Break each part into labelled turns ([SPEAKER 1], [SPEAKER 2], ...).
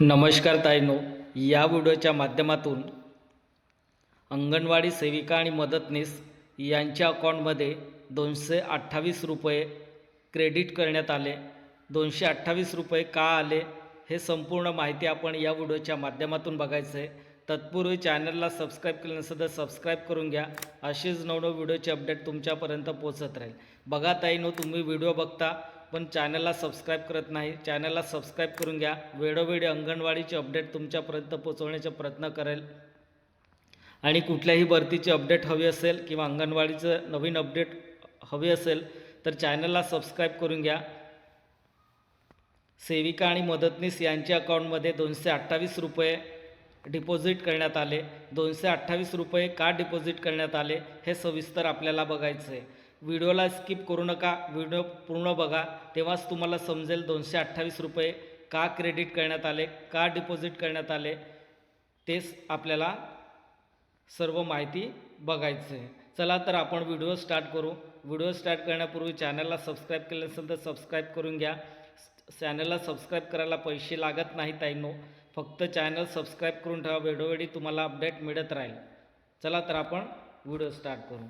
[SPEAKER 1] नमस्कार ताईनो या व्हिडिओच्या माध्यमातून अंगणवाडी सेविका आणि मदतनीस यांच्या अकाउंटमध्ये दोनशे अठ्ठावीस रुपये क्रेडिट करण्यात आले. दोनशे अठ्ठावीस रुपये का आले हे संपूर्ण माहिती आपण या व्हिडिओच्या माध्यमातून बघायचं आहे तत्पूर्वी चॅनलला सबस्क्राईब केलं नसेल तर सबस्क्राईब करून घ्या. असेच नवनव व्हिडिओचे अपडेट तुमच्यापर्यंत पोचत राहील. बघा ताईनो तुम्ही व्हिडिओ बघता पण चॅनलला सबस्क्राईब करत नाही चॅनलला सबस्क्राईब करून घ्या. वेळोवेळी अंगणवाडीचे अपडेट तुमच्यापर्यंत पोचवण्याचा प्रयत्न करेल. आणि कुठल्याही भरतीची अपडेट हवी असेल किंवा अंगणवाडीचं नवीन अपडेट हवी असेल तर चॅनलला सबस्क्राईब करून घ्या. सेविका आणि मदतनीस यांच्या अकाउंटमध्ये दोनशे अठ्ठावीस रुपये डिपॉझिट करण्यात आले. दोनशे अठ्ठावीस रुपये का डिपॉझिट करण्यात आले हे सविस्तर आपल्याला बघायचं आहे व्हिडिओला स्किप करू नका व्हिडिओ पूर्ण बघा. तेव्हाच तुम्हाला समजेल दोनशे अठ्ठावीस रुपये का क्रेडिट करण्यात आले का डिपॉझिट करण्यात आले तेच आपल्याला सर्व माहिती बघायचं आहे. चला तर आपण व्हिडिओ स्टार्ट करू. व्हिडिओ स्टार्ट करण्यापूर्वी चॅनलला सबस्क्राईब केलं असेल तर सबस्क्राईब करून घ्या. चॅनलला सबस्क्राईब करायला पैसे लागत नाही ताईनो. फक्त चॅनल सबस्क्राईब करून ठेवा. वेळोवेळी तुम्हाला अपडेट मिळत राहील. चला तर आपण व्हिडिओ स्टार्ट करू.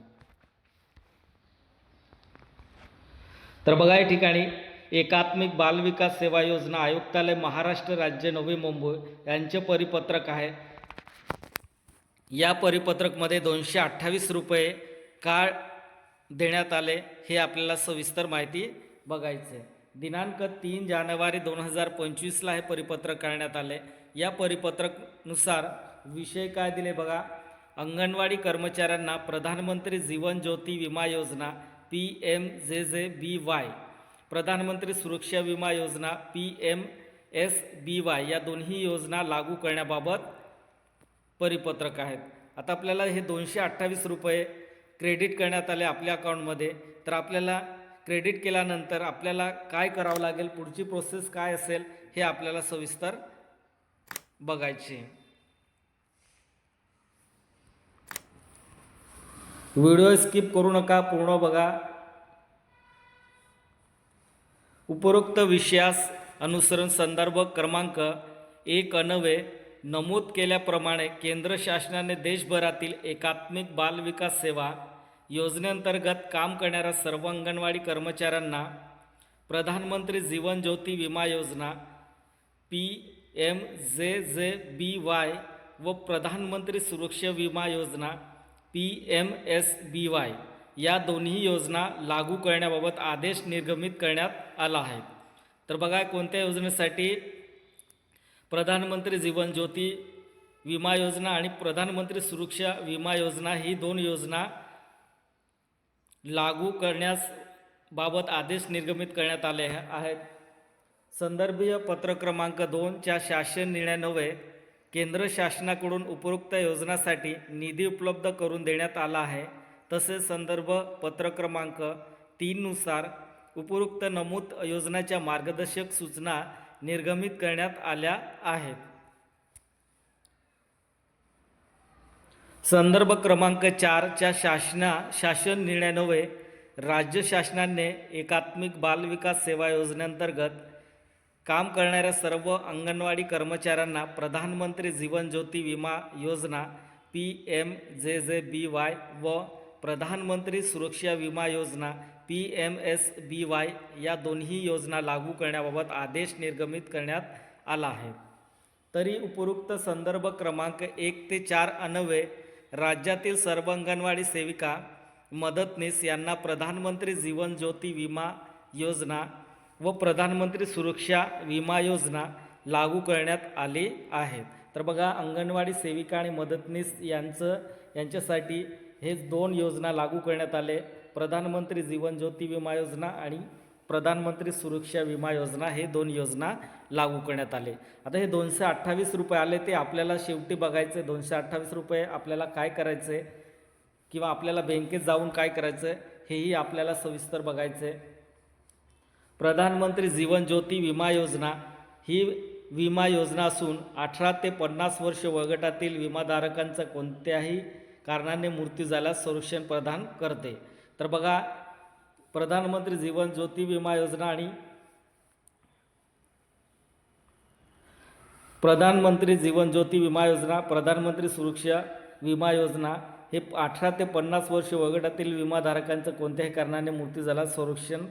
[SPEAKER 1] तर बघा या ठिकाणी एकात्मिक बालविकास सेवा योजना आयुक्तालय महाराष्ट्र राज्य नवी मुंबई यांचे परिपत्रक आहे. या परिपत्रकमध्ये दोनशे अठ्ठावीस रुपये का देण्यात आले हे आपल्याला सविस्तर माहिती बघायचे दिनांक तीन जानेवारी दोन हजार पंचवीसला हे परिपत्रक करण्यात आले. या परिपत्रकनुसार विषय काय दिले बघा? अंगणवाडी कर्मचाऱ्यांना प्रधानमंत्री जीवन ज्योती विमा योजना पी एम जे जे बी वाय प्रधानमंत्री सुरक्षा विमा योजना P M S B Y या दोन्ही योजना लागू करण्याबाबत परिपत्रक आहेत. आता आपल्याला हे दोनशे अठ्ठावीस रुपये क्रेडिट करण्यात आले आपल्या अकाउंटमध्ये. तर आपल्याला क्रेडिट केल्यानंतर आपल्याला काय करावं लागेल पुढची प्रोसेस काय असेल हे आपल्याला सविस्तर बघायचे व्हिडिओ स्किप करू नका पूर्ण बघा. उपरोक्त विषयास अनुसरण संदर्भ क्रमांक एक अनवे नमूद केल्याप्रमाणे केंद्र शासनाने देशभरातील एकात्मिक बाल विकास सेवा योजनेअंतर्गत काम करणाऱ्या सर्व अंगणवाडी कर्मचाऱ्यांना प्रधानमंत्री जीवन ज्योती विमा योजना पी एम जे जे बी वाय व प्रधानमंत्री सुरक्षा विमा योजना P M S B Y. या दोन्ही योजना लागू करण्याबाबत आदेश निर्गमित करण्यात आला आहे. तर बघा कोणत्या योजनेसाठी प्रधानमंत्री जीवन ज्योती विमा योजना आणि प्रधानमंत्री सुरक्षा विमा योजना ही दोन योजना लागू करण्यास बाबत आदेश निर्गमित करण्यात आले आहेत. संदर्भीय पत्र क्रमांक दोनच्या शासन निर्णयानवे केंद्र शासनाकडून उपरोक्त योजनासाठी निधी उपलब्ध करून देण्यात आला आहे. तसेच संदर्भ पत्र क्रमांक तीननुसार उपरोक्त नमूद योजनाच्या मार्गदर्शक सूचना निर्गमित करण्यात आल्या आहेत. संदर्भ क्रमांक चारच्या शासना शासन निर्णयान्वये राज्य शासनाने एकात्मिक बाल विकास सेवा योजनेअंतर्गत काम करणाऱ्या सर्व अंगणवाडी कर्मचाऱ्यांना प्रधानमंत्री जीवन ज्योती विमा योजना पी एम जे जे बी वाय व प्रधानमंत्री सुरक्षा विमा योजना P M S B Y या दोन्ही योजना लागू करण्याबाबत आदेश निर्गमित करण्यात आला आहे. तरी उपरोक्त संदर्भ क्रमांक एक ते चार अन्वये राज्यातील सर्व अंगणवाडी सेविका मदतनीस यांना प्रधानमंत्री जीवन ज्योती विमा योजना व प्रधानमंत्री सुरक्षा विमा योजना लागू करण्यात आली आहे. तर बघा अंगणवाडी सेविका आणि मदतनीस यांचं यांच्यासाठी हेच दोन योजना लागू करण्यात आले. प्रधानमंत्री जीवन ज्योती विमा योजना आणि प्रधानमंत्री सुरक्षा विमा योजना हे दोन योजना लागू करण्यात आले. आता हे दोनशे अठ्ठावीस रुपये आले ते आपल्याला शेवटी बघायचे दोनशे अठ्ठावीस रुपये आपल्याला काय करायचे किंवा आपल्याला बँकेत जाऊन काय करायचं आहे हेही आपल्याला सविस्तर बघायचं आहे प्रधानमंत्री जीवन ज्योती विमा योजना ही विमा योजना असून अठरा ते पन्नास वर्ष वयोगटातील विमाधारकांचा कोणत्याही कारणाने मृत्यू झाल्यास संरक्षण प्रदान करते. तर बघा प्रधानमंत्री जीवन ज्योती विमा योजना आणि प्रधानमंत्री जीवन ज्योती विमा योजना प्रधानमंत्री सुरक्षा विमा योजना हे अठरा ते पन्नास वर्ष वयोगटातील विमाधारकांचं कोणत्याही कारणाने मृत्यू झाला संरक्षण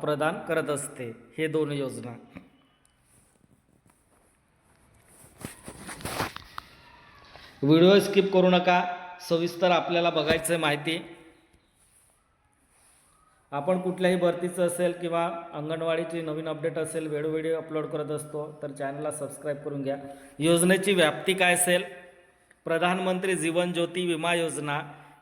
[SPEAKER 1] प्रदान करत असते. हे दोन योजना. व्हिडिओ स्किप करू नका. सविस्तर आपल्याला बघायचं आहे माहिती. आपण कुठल्याही भरतीचं असेल किंवा अंगणवाडीची नवीन अपडेट असेल वेळोवेळी अपलोड करत असतो तर चॅनलला सबस्क्राईब करून घ्या. योजनेची व्याप्ती काय असेल? प्रधानमंत्री जीवन ज्योती विमा योजना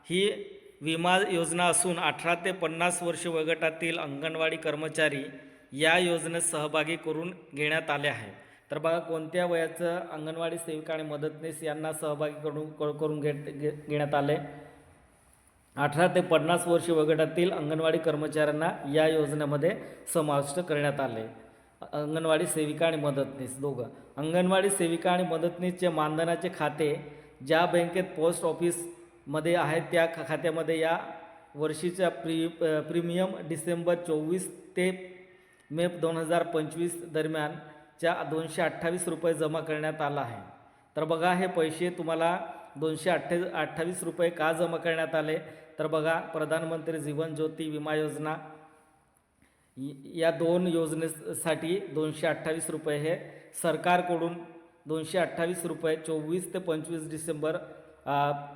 [SPEAKER 1] ही विमा योजना असून अठरा ते पन्नास वर्ष वयोगटातील अंगणवाडी कर्मचारी या योजनेत सहभागी करून घेण्यात आले आहे. तर बघा कोणत्या वयाचं अंगणवाडी सेविका आणि मदतनीस यांना सहभागी करून करून घे घेण्यात आले अठरा ते पन्नास वर्ष वगटातील अंगणवाडी कर्मचाऱ्यांना या योजनेमध्ये समाविष्ट करण्यात आले अंगणवाडी सेविका आणि मदतनीस दोघं. अंगणवाडी सेविका आणि मदतनीसचे मानधनाचे खाते ज्या बँकेत पोस्ट ऑफिसमध्ये आहेत त्या खात्यामध्ये या वर्षीच्या प्री प्रीमियम डिसेंबर चोवीस ते मे दोन हजार पंचवीस दरम्यान च्या दोनशे अठ्ठावीस रुपये जमा करण्यात आला आहे. तर बघा हे पैसे तुम्हाला दोनशे अठ्ठे अठ्ठावीस रुपये का जमा करण्यात आले? तर बघा प्रधानमंत्री जीवन ज्योती विमा योजना. या दोन योजनेसाठी दोनशे अठ्ठावीस रुपये हे सरकारकडून दोनशे अठ्ठावीस रुपये चोवीस ते पंचवीस डिसेंबर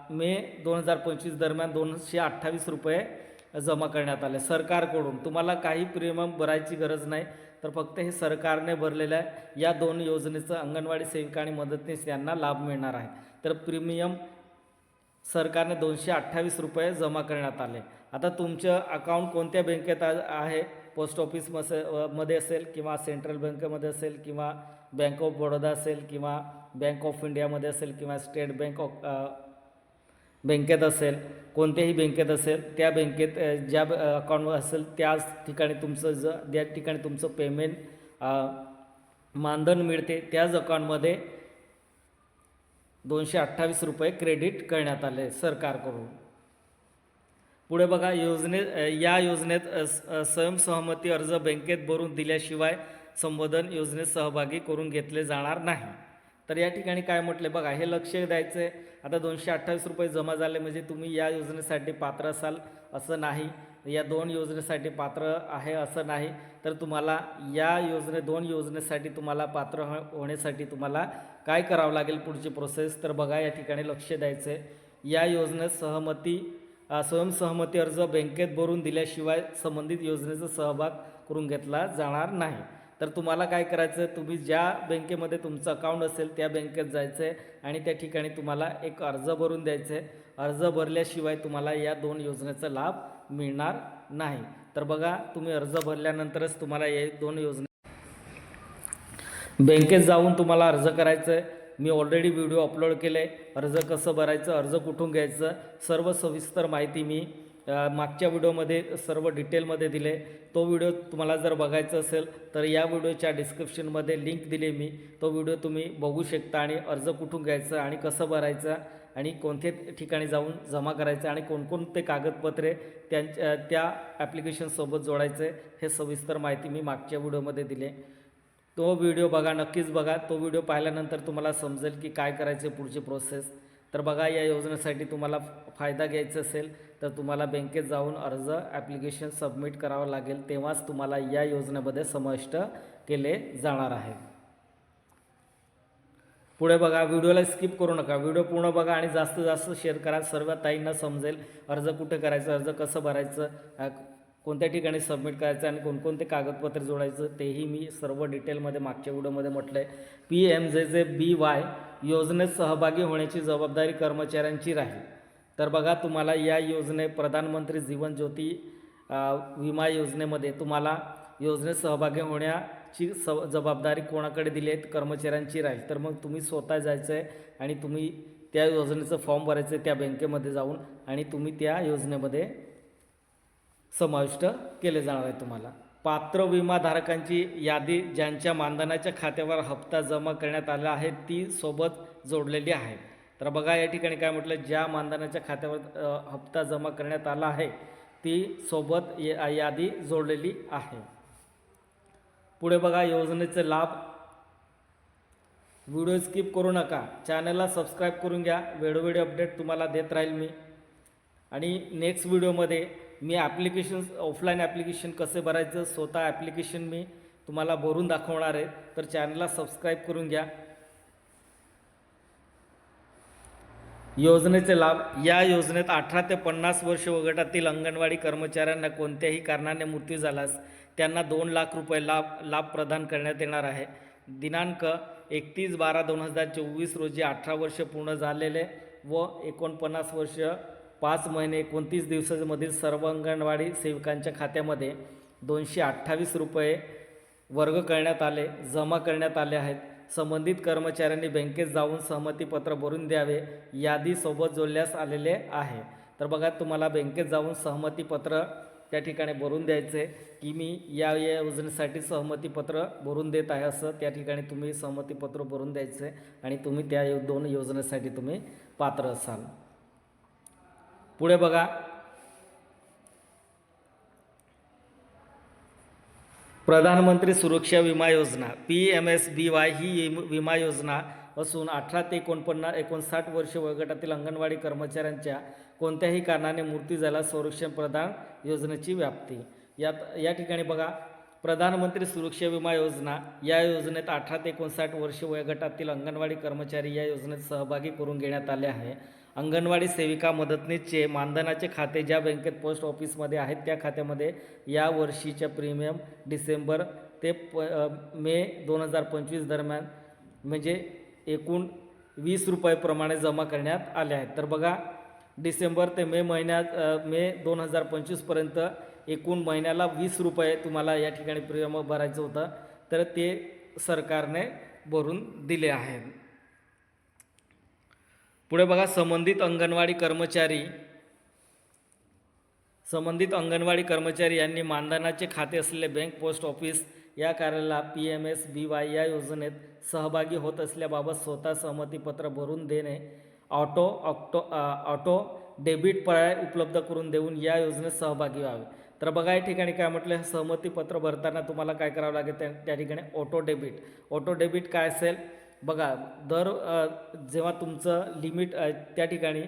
[SPEAKER 1] मे दोन हजार पंचवीस दरम्यान दोनशे अठ्ठावीस रुपये जमा करण्यात आले सरकारकडून. तुम्हाला काही प्रीमियम भरायची गरज नाही. तर फक्त हे सरकारने भरलेलं आहे. या दोन योजनेचं अंगणवाडी सेविका आणि मदतनीस यांना लाभ मिळणार आहे. तर प्रीमियम सरकारने दोनशे अठ्ठावीस रुपये जमा करण्यात आले. आता तुमचं अकाउंट कोणत्या बँकेत आ- आहे? पोस्ट ऑफिस मसे मध्ये असेल किंवा सेंट्रल बँकेमध्ये असेल किंवा बँक ऑफ बडोदा असेल किंवा बँक ऑफ इंडियामध्ये असेल किंवा स्टेट बँक ऑफ बँकेत असेल कोणत्याही बँकेत असेल त्या बँकेत ज्या अकाउंटवर असेल त्याच ठिकाणी तुमचं ज ज्या ठिकाणी तुमचं पेमेंट मानधन मिळते. त्याच अकाउंटमध्ये दोनशे अठ्ठावीस रुपये क्रेडिट करण्यात आले सरकारकडून. पुढे बघा योजने या योजनेत स्वयंसहमती अर्ज बँकेत भरून दिल्याशिवाय संबोधन योजनेत सहभागी करून घेतले जाणार नाही. तर या ठिकाणी काय म्हटले बघा हे लक्ष द्यायचं आहे आता दोनशे अठ्ठावीस रुपये जमा झाले म्हणजे तुम्ही या योजनेसाठी पात्र असाल असं नाही. या दोन योजनेसाठी पात्र आहे असं नाही. तर तुम्हाला या योजने दोन योजनेसाठी तुम्हाला पात्र हो-, होण्यासाठी तुम्हाला काय करावं लागेल पुढची प्रोसेस तर बघा या ठिकाणी लक्ष द्यायचं आहे या योजनेत सहमती स्वयंसहमती अर्ज बँकेत भरून दिल्याशिवाय संबंधित योजनेचा सहभाग करून घेतला जाणार नाही. तर तुम्हाला काय करायचं आहे तुम्ही ज्या बँकेमध्ये तुमचं अकाउंट असेल त्या बँकेत जायचं आहे आणि त्या ठिकाणी तुम्हाला एक अर्ज भरून द्यायचं आहे अर्ज भरल्याशिवाय तुम्हाला या दोन योजनेचा लाभ मिळणार नाही. तर बघा तुम्ही अर्ज भरल्यानंतरच तुम्हाला या दोन योजना बँकेत जाऊन तुम्हाला अर्ज करायचं आहे मी ऑलरेडी व्हिडिओ अपलोड केले अर्ज कसं भरायचं अर्ज कुठून घ्यायचं सर्व सविस्तर माहिती मी मागच्या व्हिडिओमध्ये सर्व डिटेलमध्ये दिले. तो व्हिडिओ तुम्हाला जर बघायचा असेल तर या व्हिडिओच्या डिस्क्रिप्शनमध्ये लिंक दिली मी. तो व्हिडिओ तुम्ही बघू शकता आणि अर्ज कुठून घ्यायचा आणि कसं भरायचं आणि कोणत्या ठिकाणी जाऊन जमा करायचं आणि कोणकोणते कागदपत्रे त्यांच्या त्या ॲप्लिकेशनसोबत जोडायचं आहे हे सविस्तर माहिती मी मागच्या व्हिडिओमध्ये दिले. तो व्हिडिओ बघा नक्कीच बघा. तो व्हिडिओ पाहिल्यानंतर तुम्हाला समजेल की काय करायचे पुढची प्रोसेस. तर बघा या योजनेसाठी तुम्हाला फायदा घ्यायचा असेल तर तुम्हाला बँकेत जाऊन अर्ज ॲप्लिकेशन सबमिट करावं लागेल. तेव्हाच तुम्हाला या योजनेमध्ये समाविष्ट केले जाणार आहे. पुढे बघा व्हिडिओला स्किप करू नका. व्हिडिओ पूर्ण बघा आणि जास्तीत जास्त शेअर करा. सर्व ताईंना समजेल अर्ज कुठे करायचं अर्ज कसं भरायचं कोणत्या ठिकाणी सबमिट करायचं आणि कोणकोणते कागदपत्र जोडायचं तेही मी सर्व डिटेलमध्ये मागच्या व्हिडिओमध्ये म्हटलं आहे पी एम जे जे बी वाय योजनेत सहभागी होण्याची जबाबदारी कर्मचाऱ्यांची राहील. तर बघा तुम्हाला या योजने प्रधानमंत्री जीवन ज्योती विमा योजनेमध्ये तुम्हाला योजनेत सहभागी होण्याची स जबाबदारी कोणाकडे दिली आहे? कर्मचाऱ्यांची राहील. तर मग तुम्ही स्वतः जायचं आहे आणि तुम्ही त्या योजनेचं फॉर्म भरायचं आहे त्या बँकेमध्ये जाऊन आणि तुम्ही त्या योजनेमध्ये समाविष्ट केले जाणार आहे तुम्हाला. पात्र विमाधारकांची यादी ज्यांच्या मानधनाच्या खात्यावर हप्ता जमा करण्यात आला आहे ती सोबत जोडलेली आहे. तर बघा या ठिकाणी काय म्हटलं ज्या मानधनाच्या खात्यावर हप्ता जमा करण्यात आला आहे ती सोबत या- यादी जोडलेली आहे. पुढे बघा योजनेचे लाभ. व्हिडिओ स्किप करू नका. चॅनलला सबस्क्राईब करून घ्या. वेळोवेळी अपडेट तुम्हाला देत राहील मी. आणि नेक्स्ट व्हिडिओमध्ये मी ॲप्लिकेशन ऑफलाईन ॲप्लिकेशन कसे भरायचं स्वतः ॲप्लिकेशन मी तुम्हाला भरून दाखवणार आहे. तर चॅनलला सबस्क्राईब करून घ्या. योजनेचे लाभ या योजनेत अठरा ते पन्नास वर्ष वगटातील अंगणवाडी कर्मचाऱ्यांना कोणत्याही कारणाने मृत्यू झाल्यास त्यांना दोन लाख रुपये लाभ लाभ प्रदान करण्यात येणार आहे. दिनांक एकतीस बारा दोन हजार चोवीस रोजी अठरा वर्ष पूर्ण झालेले व एकोणपन्नास वर्ष पाच महिने एकोणतीस दिवसामधील सर्व अंगणवाडी सेविकांच्या खात्यामध्ये दोनशे अठ्ठावीस रुपये वर्ग करण्यात आले जमा करण्यात आले आहेत. संबंधित कर्मचाऱ्यांनी बँकेत जाऊन सहमतीपत्र भरून द्यावे यादीसोबत जोडल्यास आलेले आहे. तर बघा तुम्हाला बँकेत जाऊन सहमतीपत्र त्या ठिकाणी भरून द्यायचे की मी या या योजनेसाठी सहमतीपत्र भरून देत आहे असं त्या ठिकाणी तुम्ही सहमतीपत्र भरून द्यायचे आणि तुम्ही त्या यो- दोन योजनेसाठी तुम्ही पात्र असाल. पुढे बघा. प्रधानमंत्री सुरक्षा विमा योजना P M S B Y ही विमा योजना असून अठरा ते एकोणपन्नास एकोणसाठ वर्ष वयोगटातील अंगणवाडी कर्मचाऱ्यांच्या कोणत्याही कारणाने मृत्यू झाला संरक्षण प्रदान योजनेची व्याप्ती. यात या ठिकाणी बघा. प्रधानमंत्री सुरक्षा विमा योजना या योजनेत अठरा ते एकोणसाठ वर्ष वयोगटातील अंगणवाडी कर्मचारी या योजनेत सहभागी करून घेण्यात आले आहे. अंगणवाडी सेविका मदतनीसचे मानधनाचे खाते ज्या बँकेत पोस्ट ऑफिसमध्ये आहेत त्या खात्यामध्ये या वर्षीच्या प्रीमियम डिसेंबर ते प मे दोन हजार पंचवीस दरम्यान म्हणजे एकूण वीस रुपयेप्रमाणे जमा करण्यात आले आहेत. तर बघा डिसेंबर ते मे महिन्यात मे दोन हजार पंचवीसपर्यंत एकूण महिन्याला वीस रुपये तुम्हाला या ठिकाणी प्रीमियम भरायचं होतं. तर ते सरकारने भरून दिले आहेत. पुढे बघा संबंधित अंगणवाडी कर्मचारी संबंधित अंगणवाडी कर्मचारी यांनी मानधनाचे खाते असलेले बँक पोस्ट ऑफिस या कार्याला P M S B Y या योजनेत सहभागी होत असल्याबाबत स्वतः सहमतीपत्र भरून देणे ऑटो ऑक्टो ऑटो डेबिट पर्याय उपलब्ध करून देऊन या योजनेत सहभागी व्हावे. तर बघा या ठिकाणी काय म्हटलं सहमतीपत्र भरताना तुम्हाला काय करावं लागेल त्या त्या ठिकाणी ऑटो डेबिट. ऑटो डेबिट काय असेल? बघा दर जेव्हा तुमचं लिमिट त्या ठिकाणी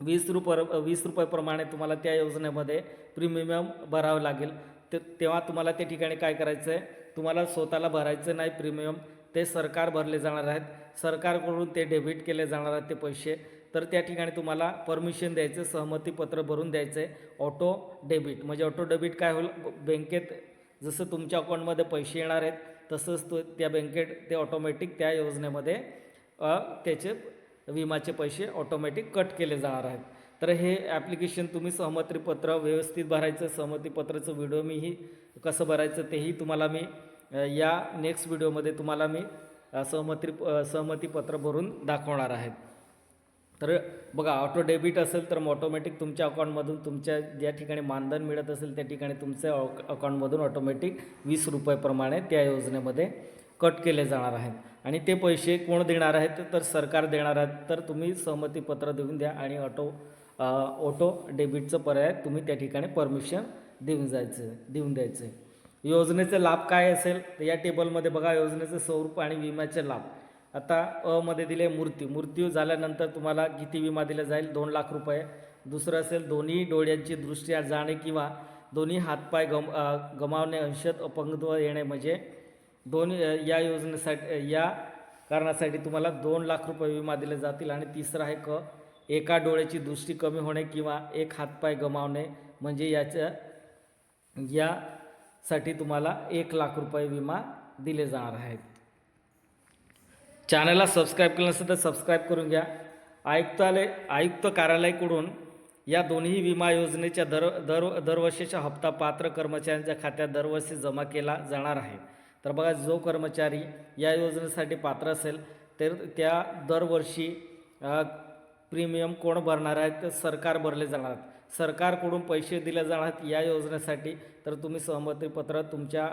[SPEAKER 1] वीस रुपये वीस रुपयेप्रमाणे तुम्हाला त्या योजनेमध्ये प्रीमियम भरावं लागेल ते तेव्हा तुम्हाला त्या ठिकाणी काय करायचं आहे तुम्हाला स्वतःला भरायचं नाही प्रीमियम ते सरकार भरले जाणार आहेत. सरकारकडून ते डेबिट केले जाणार आहेत ते पैसे. तर त्या ठिकाणी तुम्हाला परमिशन द्यायचं सहमतीपत्र भरून द्यायचं आहे ऑटो डेबिट म्हणजे ऑटो डेबिट काय होईल? बँकेत जसं तुमच्या अकाउंटमध्ये पैसे येणार आहेत तसंच तो त्या बँकेत ते ऑटोमॅटिक त्या योजनेमध्ये त्याचे विमाचे पैसे ऑटोमॅटिक कट केले जाणार आहेत. तर हे ॲप्लिकेशन तुम्ही सहमतीपत्र व्यवस्थित भरायचं सहमतीपत्राचं व्हिडिओ मीही कसं भरायचं तेही तुम्हाला मी या नेक्स्ट व्हिडिओमध्ये तुम्हाला मी सहमती सहमतीपत्र भरून दाखवणार आहेत तर बघा ऑटो डेबिट असेल तर मग ऑटोमॅटिक तुमच्या अकाउंटमधून तुमच्या ज्या ठिकाणी मानधन मिळत असेल त्या ठिकाणी तुमच्या अकाउंटमधून ऑटोमॅटिक वीस रुपयेप्रमाणे त्या योजनेमध्ये कट केले जाणार आहेत. आणि ते पैसे कोण देणार आहेत? तर सरकार देणार आहेत. तर तुम्ही सहमतीपत्र देऊन द्या आणि ऑटो ऑटो डेबिटचं पर्याय तुम्ही त्या ठिकाणी परमिशन देऊन जायचं देऊन द्यायचं. योजनेचे लाभ काय असेल? तर या टेबलमध्ये बघा योजनेचे स्वरूप आणि विम्याचे लाभ. आता अ मध्ये दिले मृत्यू मृत्यू झाल्यानंतर तुम्हाला किती विमा दिला जाईल? दोन लाख रुपये. दुसरं असेल दोन्ही डोळ्यांची दृष्टी जाणे किंवा दोन्ही हातपाय गम गमावणे अंशत अपंगत्व येणे म्हणजे दोन या योजनेसाठी या कारणासाठी तुम्हाला दोन लाख रुपये विमा दिले जातील आणि तिसरं आहे क एका डोळ्याची दृष्टी कमी होणे किंवा एक हातपाय गमावणे म्हणजे याच्या यासाठी तुम्हाला एक लाख रुपये विमा दिले जाणार आहेत. चॅनलला सबस्क्राईब केलं नसेल तर सबस्क्राईब करून घ्या. आयुक्तालय आयुक्त कार्यालयाकडून या दोन्ही विमा योजनेच्या दर दर दरवर्षीचा हप्ता पात्र कर्मचाऱ्यांच्या खात्यात दरवर्षी जमा केला जाणार आहे. तर बघा जो कर्मचारी या योजनेसाठी पात्र असेल तर त्या दरवर्षी प्रीमियम कोण भरणार आहेत तर सरकार भरले जाणार आहेत. सरकारकडून पैसे दिले जाणार या योजनेसाठी तर तुम्ही सहमतीपत्र तुमच्या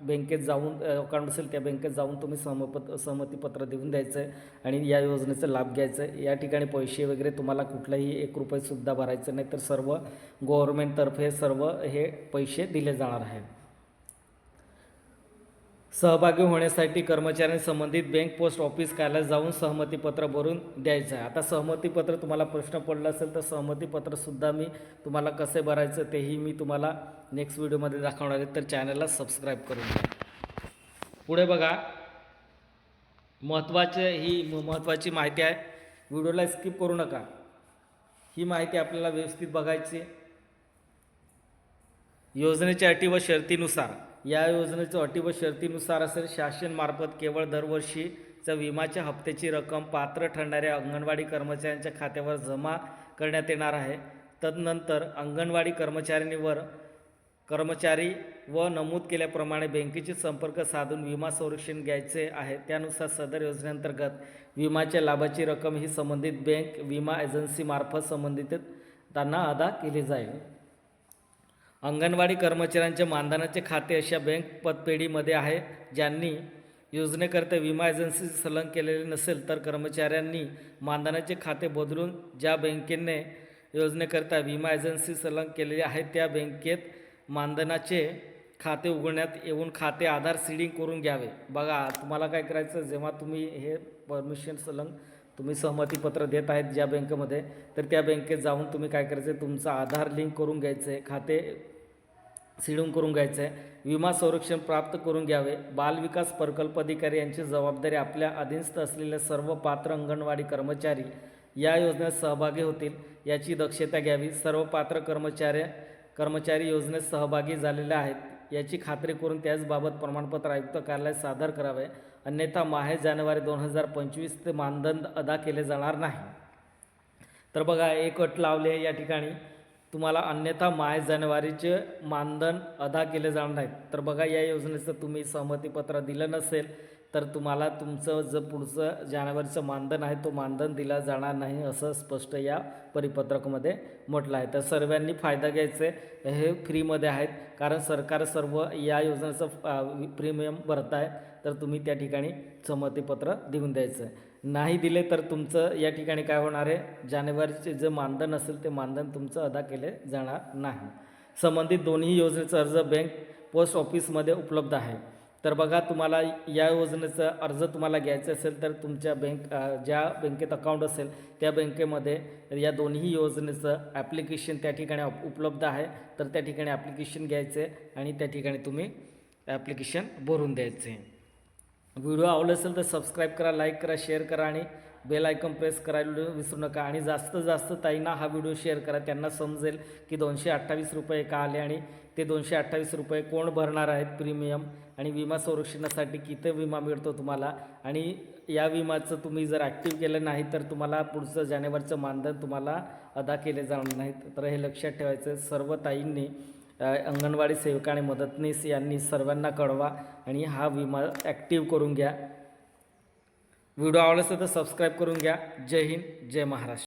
[SPEAKER 1] बँकेत जाऊन अकाउंट असेल त्या बँकेत जाऊन तुम्ही सहमपत सहमतीपत्र देऊन द्यायचं आहे आणि या योजनेचा लाभ घ्यायचा आहे या ठिकाणी पैसे वगैरे तुम्हाला कुठलाही एक रुपयेसुद्धा भरायचं नाही तर सर्व गव्हर्मेंटतर्फे सर्व हे पैसे दिले जाणार आहेत. सहभागी होण्यासाठी कर्मचाऱ्यांनी संबंधित बँक पोस्ट ऑफिस कार्यालयात जाऊन सहमतीपत्र भरून द्यायचं आहे. आता सहमतीपत्र तुम्हाला प्रश्न पडला असेल तर सहमतीपत्रसुद्धा मी तुम्हाला कसे भरायचं तेही मी तुम्हाला नेक्स्ट व्हिडिओमध्ये दाखवणार आहे. तर चॅनलला सबस्क्राईब करून द्या पुढे बघा. महत्त्वाचे ही महत्त्वाची माहिती आहे. व्हिडिओला स्किप करू नका. ही माहिती आपल्याला व्यवस्थित बघायची योजनेच्या अटी व शर्तीनुसार. या योजनेच्या अटी व शर्तीनुसार असेल शासनमार्फत केवळ दरवर्षीच्या विमाच्या हप्त्याची रक्कम पात्र ठरणाऱ्या अंगणवाडी कर्मचाऱ्यांच्या खात्यावर जमा करण्यात येणार आहे. तदनंतर अंगणवाडी कर्मचाऱ्यांवर कर्मचारी व नमूद केल्याप्रमाणे बँकेचे संपर्क साधून विमा संरक्षण घ्यायचे आहे. त्यानुसार सदर योजनेअंतर्गत विमाच्या लाभाची रक्कम ही संबंधित बँक विमा एजन्सीमार्फत संबंधित त्यांना अदा केली जाईल. अंगणवाडी कर्मचाऱ्यांच्या मानधनाचे खाते अशा बँक पतपेढीमध्ये आहे ज्यांनी योजनेकरता विमा एजन्सी संलग्न केलेले नसेल तर कर्मचाऱ्यांनी मानधनाचे खाते बदलून ज्या बँकेने योजनेकरता विमा एजन्सी संलग्न केलेली आहे त्या बँकेत मानधनाचे खाते उघडण्यात येऊन खाते आधार सीडिंग करून घ्यावे. बघा तुम्हाला काय करायचं जेव्हा तुम्ही हे परमिशन संलग्न तुम्ही सहमतीपत्र देत आहेत ज्या बँकेमध्ये तर त्या बँकेत जाऊन तुम्ही काय करायचं तुमचं आधार लिंक करून घ्यायचं आहे. खाते सिडून करून घ्यायचं आहे विमा संरक्षण प्राप्त करून घ्यावे. बालविकास प्रकल्प अधिकारी यांची जबाबदारी आपल्या अधीनस्थ असलेले सर्व पात्र अंगणवाडी कर्मचारी या योजनेत सहभागी होतील याची दक्षता घ्यावी. सर्व पात्र कर्मचारी कर्मचारी योजनेत सहभागी झालेले आहेत. याची खात्री करून त्याचबाबत प्रमाणपत्र आयुक्त कार्यालयात सादर करावे. अन्यथा माहे जानेवारी दोन हजार पंचवीस ते मानदंड अदा केले जाणार नाही. तर बघा एक अट लावले या ठिकाणी. तुम्हाला अन्यथा माय जानेवारीचे मानधन अदा केले जाणार नाहीत. तर बघा या योजनेचं तुम्ही सहमतीपत्र दिलं नसेल तर तुम्हाला तुमचं जर पुढचं जानेवारीचं मानधन आहे तो मानधन दिला जाणार नाही असं स्पष्ट या परिपत्रकमध्ये म्हटलं आहे. तर सर्वांनी फायदा घ्यायचा आहे हे फ्रीमध्ये आहेत कारण सरकार सर्व या योजनेचं प्रीमियम भरत आहे तर तुम्ही त्या ठिकाणी सहमतीपत्र देऊन द्यायचं आहे. नाही दिले तर तुमचं या ठिकाणी काय होणार आहे? जानेवारीचे जे मानधन असेल ते मानधन तुमचं अदा केले जाणार नाही. संबंधित दोन्ही योजनेचा अर्ज बँक पोस्ट ऑफिसमध्ये उपलब्ध आहे. तर बघा तुम्हाला या योजनेचा अर्ज तुम्हाला घ्यायचा असेल तर तुमच्या बँक ज्या बँकेत अकाउंट असेल त्या बँकेमध्ये या दोन्ही योजनेचं ॲप्लिकेशन त्या ठिकाणी उपलब्ध आहे. तर त्या ठिकाणी ॲप्लिकेशन घ्यायचे आणि त्या ठिकाणी तुम्ही ॲप्लिकेशन भरून द्यायचे. व्हिडिओ आवडला असेल तर सबस्क्राईब करा लाईक करा शेअर करा आणि बेल आयकॉन प्रेस करायला विसरू नका. आणि जास्त जास्त ताईंना हा व्हिडिओ शेअर करा. त्यांना समजेल की दोनशे अठ्ठावीस रुपये का आले आणि ते दोनशे अठ्ठावीस रुपये कोण भरणार आहेत प्रीमियम आणि विमा संरक्षणासाठी किती विमा मिळतो तुम्हाला? आणि या विमाचं तुम्ही जर ॲक्टिव्ह केलं नाही तर तुम्हाला पुढचं जानेवारीचं मानधन तुम्हाला अदा केले जाणार नाहीत. तर हे लक्षात ठेवायचं सर्व ताईंनी अंगणवाडी सेविका आणि मदतनीस यांनी सर्वांना कळवा आणि हा विमा ॲक्टिव्ह करून घ्या. व्हिडिओ आवडला असेल तर सबस्क्राईब करून घ्या. जय हिंद जय महाराष्ट्र.